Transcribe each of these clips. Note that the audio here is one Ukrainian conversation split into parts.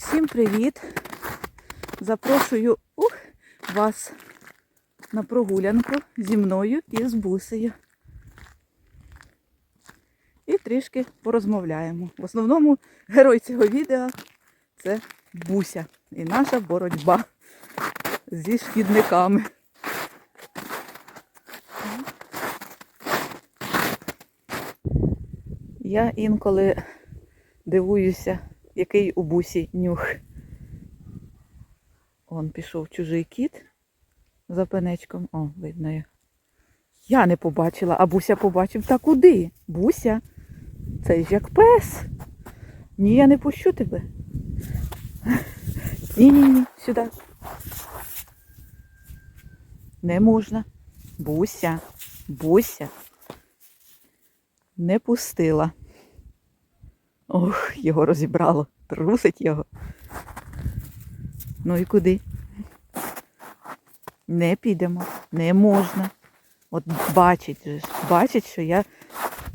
Всім привіт! Запрошую ух, вас на прогулянку зі мною і з бусею. І трішки порозмовляємо. В основному герой цього відео це Буся і наша боротьба зі шкідниками. Я інколи дивуюся, який у бусі нюх. Он пішов чужий кіт за пенечком. О, видно його. Я не побачила, а Буся побачив. Та куди? Буся? Це ж як пес. Ні, я не пущу тебе. Ні-ні-ні, сюди. Не можна. Буся, Буся. Не пустила. Ох, його розібрало. Трусить його. Ну і куди? Не підемо, не можна. От бачить бачить, що я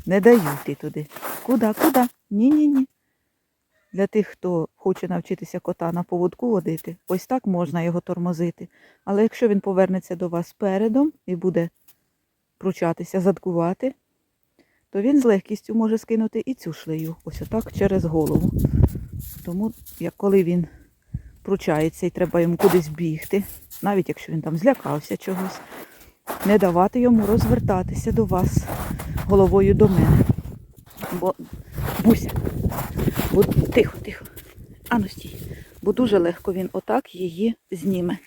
не даю йти туди. Куди, куди? Ні-ні-ні. Для тих, хто хоче навчитися кота на поводку водити, ось так можна його тормозити. Але якщо він повернеться до вас передом і буде пручатися, задкувати, то він з легкістю може скинути і цю шлею, ось отак через голову. Тому, як коли він пручається і треба йому кудись бігти, навіть якщо він там злякався чогось, не давати йому розвертатися до вас головою до мене. Бо буся, бо тихо, тихо. Ану стій. Бо дуже легко він отак її зніме,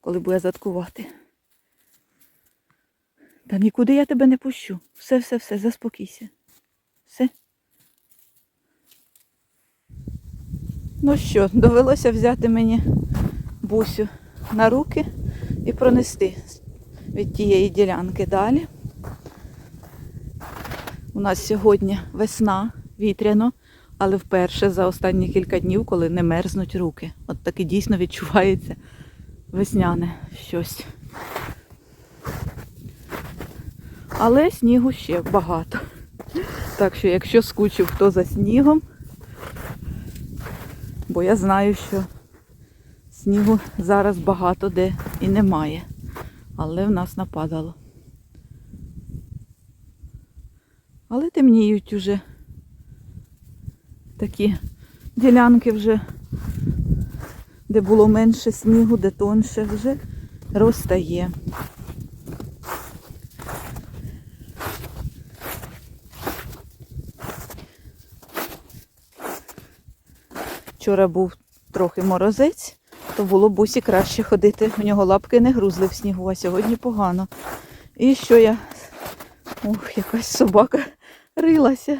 коли буде заткувати. Та нікуди я тебе не пущу. Все, все, все, заспокійся. Все. Ну що, довелося взяти мені бусю на руки і пронести від тієї ділянки далі. У нас сьогодні весна, вітряно, але вперше за останні кілька днів, коли не мерзнуть руки. От таки дійсно відчувається весняне щось. Але снігу ще багато. Так що, якщо скучив хто за снігом, бо я знаю, що снігу зараз багато де і немає. Але в нас нападало. Але темніють уже такі ділянки вже, де було менше снігу, де тонше, вже розтає. Вчора був трохи морозець, то було бусі краще ходити. У нього лапки не грузли в снігу, а сьогодні погано. І що я. Ох, якась собака рилася.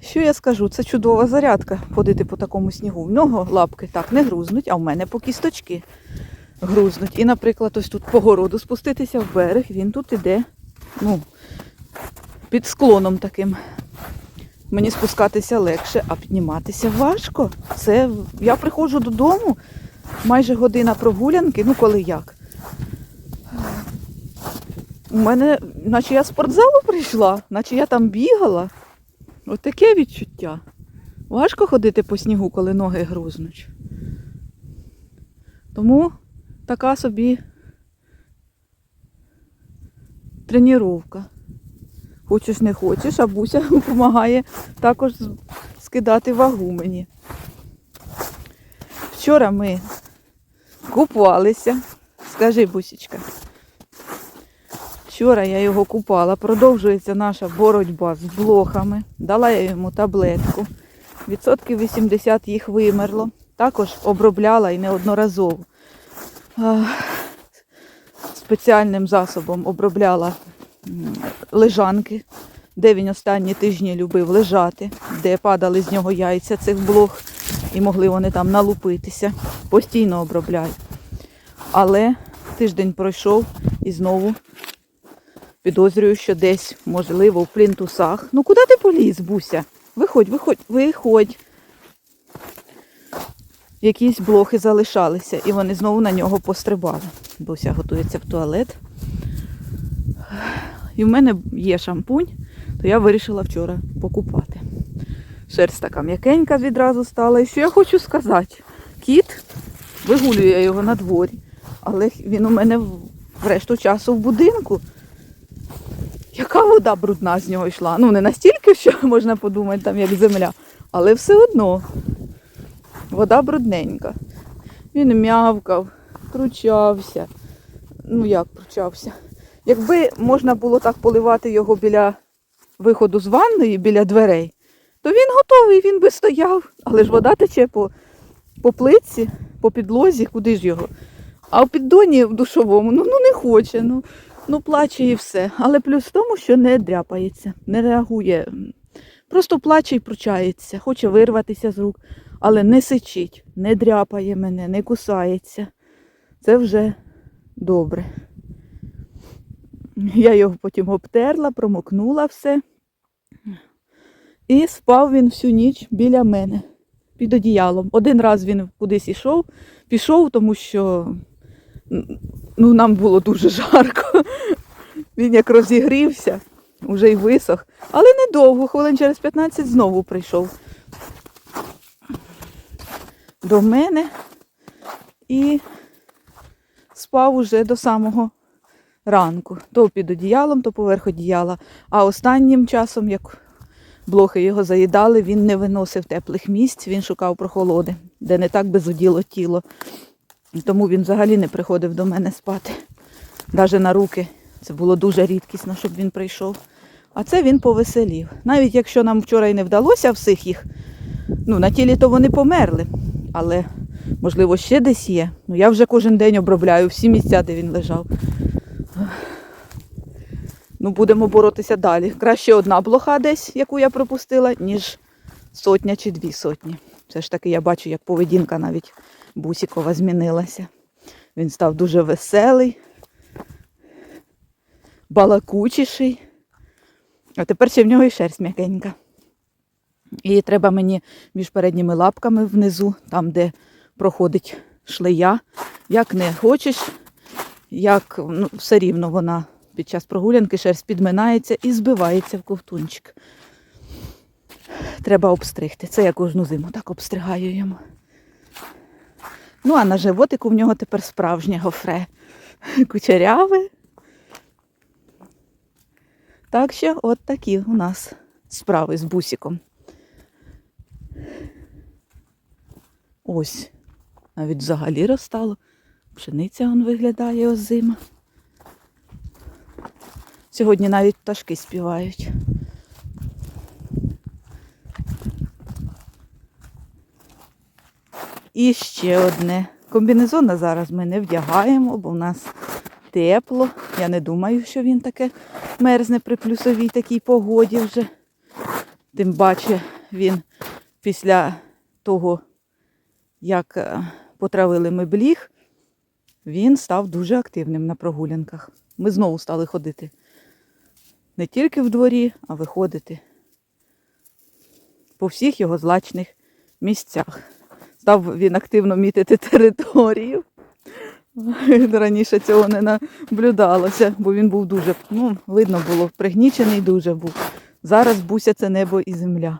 Що я скажу? Це чудова зарядка ходити по такому снігу. В нього лапки так не грузнуть, а в мене по кісточки грузнуть. І, наприклад, ось тут по городу спуститися в берег, він тут іде, ну, під склоном таким. Мені спускатися легше, а підніматися важко. Це я приходжу додому, майже година прогулянки, ну коли як. У мене, наче я з спортзалу прийшла, наче я там бігала. От таке відчуття. Важко ходити по снігу, коли ноги грузнуть. Тому така собі тренування. Хочеш не хочеш, а Буся допомагає також скидати вагу мені. Вчора ми купалися. Скажи, Бусічка. Вчора я його купала, продовжується наша боротьба з блохами. Дала я йому таблетку. Відсотків 80 їх вимерло. Також обробляла і неодноразово. Спеціальним засобом обробляла лежанки, де він останні тижні любив лежати, де падали з нього яйця цих блох і могли вони там налупитися. Постійно обробляю. Але тиждень пройшов і знову підозрюю, що десь, можливо, в плінтусах. Ну куди ти поліз, Буся? Виходь, виходь, виходь. Якісь блохи залишалися, і вони знову на нього пострибали. Буся готується в туалет. І в мене є шампунь, то я вирішила вчора покупати. Шерсть така м'якенька відразу стала. І що я хочу сказати? Кіт вигулює його на дворі, але він у мене в решту часу в будинку. Яка вода брудна з нього йшла? Ну, не настільки, що можна подумати, там як земля, але все одно вода брудненька. Він м'явкав, кручався. Ну як кручався? Якби можна було так поливати його біля виходу з ванної, біля дверей, то він готовий, він би стояв. Але ж вода тече по, по плитці, по підлозі, куди ж його? А в піддоні в душовому, ну, ну не хоче, ну, ну плаче і все. Але плюс в тому, що не дряпається, не реагує. Просто плаче і пручається, хоче вирватися з рук, але не сичить, не дряпає мене, не кусається. Це вже добре. Я його потім обтерла, промокнула все. І спав він всю ніч біля мене під одіялом. Один раз він кудись ішов, пішов, тому що ну, нам було дуже жарко. Він як розігрівся, вже й висох. Але недовго, хвилин через 15 знову прийшов до мене і спав уже до самого ранку. То під одіялом, то поверх одіяла. А останнім часом, як блохи його заїдали, він не виносив теплих місць, він шукав прохолоди, де не так безоділо тіло. Тому він взагалі не приходив до мене спати. Навіть на руки. Це було дуже рідкісно, щоб він прийшов. А це він повеселів. Навіть якщо нам вчора і не вдалося всіх їх, ну на тілі то вони померли. Але, можливо, ще десь є. Ну я вже кожен день обробляю всі місця, де він лежав. Ну, будемо боротися далі. Краще одна блоха десь, яку я пропустила, ніж сотня чи дві сотні. Все ж таки я бачу, як поведінка навіть Бусікова змінилася. Він став дуже веселий, балакучіший. А тепер ще в нього і шерсть м'якенька. І треба мені між передніми лапками внизу, там, де проходить шлея. Як не хочеш, як ну, все рівно вона під час прогулянки шерсть підминається і збивається в ковтунчик. Треба обстригти. Це я кожну зиму так обстригаю йому. Ну, а на животику в нього тепер справжнє гофре. Кучеряве. Так що от такі у нас справи з бусиком. Ось, навіть взагалі розстало. Пшениця он виглядає озима. Сьогодні навіть пташки співають. І ще одне. Комбінезона зараз ми не вдягаємо, бо в нас тепло. Я не думаю, що він таке мерзне при плюсовій такій погоді вже. Тим паче він після того, як е, потравили ми бліг, він став дуже активним на прогулянках. Ми знову стали ходити не тільки в дворі, а виходити по всіх його злачних місцях. Став він активно мітити територію. Раніше цього не наблюдалося, бо він був дуже, ну, видно було, пригнічений дуже був. Зараз буся це небо і земля.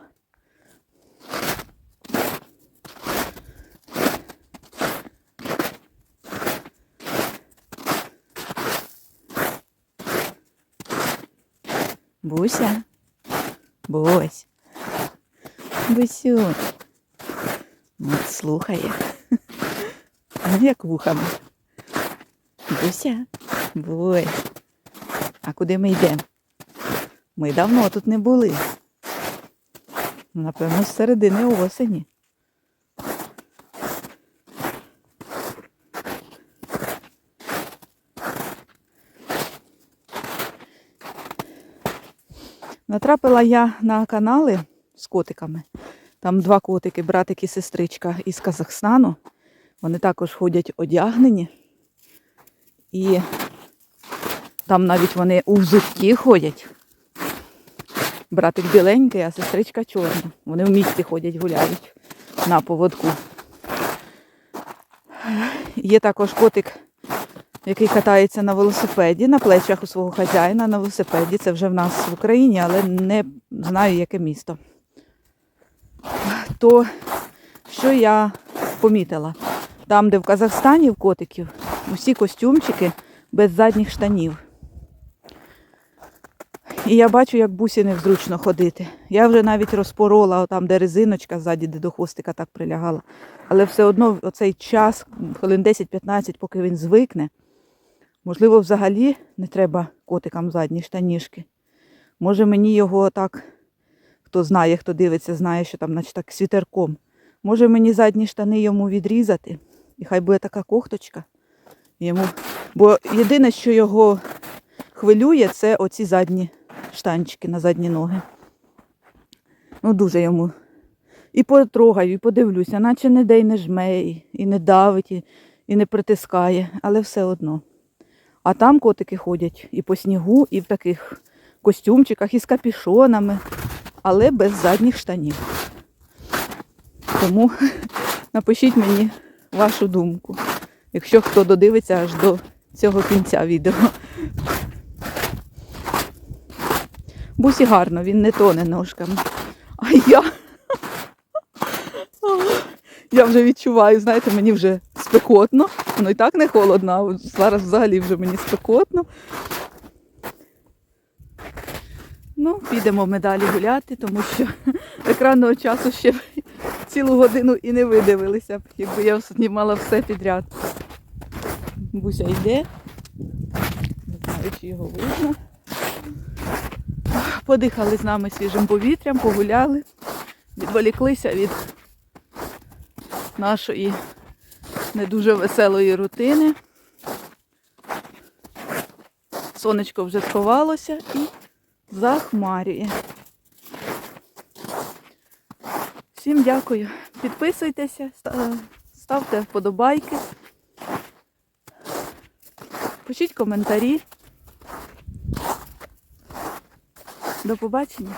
Буся. Бусь. Бусю. От слухає. Ну, як вухами. Буся. Бусь. А куди ми йдемо? Ми давно тут не були. Напевно, з середини осені. Натрапила я на канали з котиками. Там два котики, братик і сестричка із Казахстану. Вони також ходять одягнені. І там навіть вони у взутті ходять. Братик біленький, а сестричка чорна. Вони в місті ходять, гуляють на поводку. Є також котик, який катається на велосипеді, на плечах у свого хазяїна на велосипеді. Це вже в нас в Україні, але не знаю, яке місто. то що я помітила? Там, де в Казахстані в котиків, усі костюмчики без задніх штанів. І я бачу, як бусі невзручно ходити. Я вже навіть розпорола там, де резиночка ззаді, де до хвостика так прилягала. Але все одно оцей час, хвилин 10-15, поки він звикне, можливо, взагалі не треба котикам задні штанішки. Може мені його так, хто знає, хто дивиться, знає, що там, наче так світерком. Може мені задні штани йому відрізати, і хай буде така кохточка. Йому. Бо єдине, що його хвилює, це оці задні штанчики на задні ноги. Ну, дуже йому. І потрогаю, і подивлюся, наче ніде й не жме, і не давить, і, і не притискає, але все одно. А там котики ходять і по снігу, і в таких костюмчиках, і з капішонами, але без задніх штанів. Тому напишіть мені вашу думку, якщо хто додивиться аж до цього кінця відео. Бусі гарно, він не тоне ножками. А я. Я вже відчуваю, знаєте, мені вже спекотно. Воно і так не холодно, а зараз взагалі вже мені спекотно. Ну, підемо ми далі гуляти, тому що екранного часу ще цілу годину і не видивилися якби я знімала все підряд. Буся йде. Не знаю, чи його видно. Подихали з нами свіжим повітрям, погуляли, відволіклися від нашої не дуже веселої рутини. Сонечко вже сховалося і захмарює. Всім дякую. Підписуйтеся, ставте вподобайки. Пишіть коментарі. До побачення.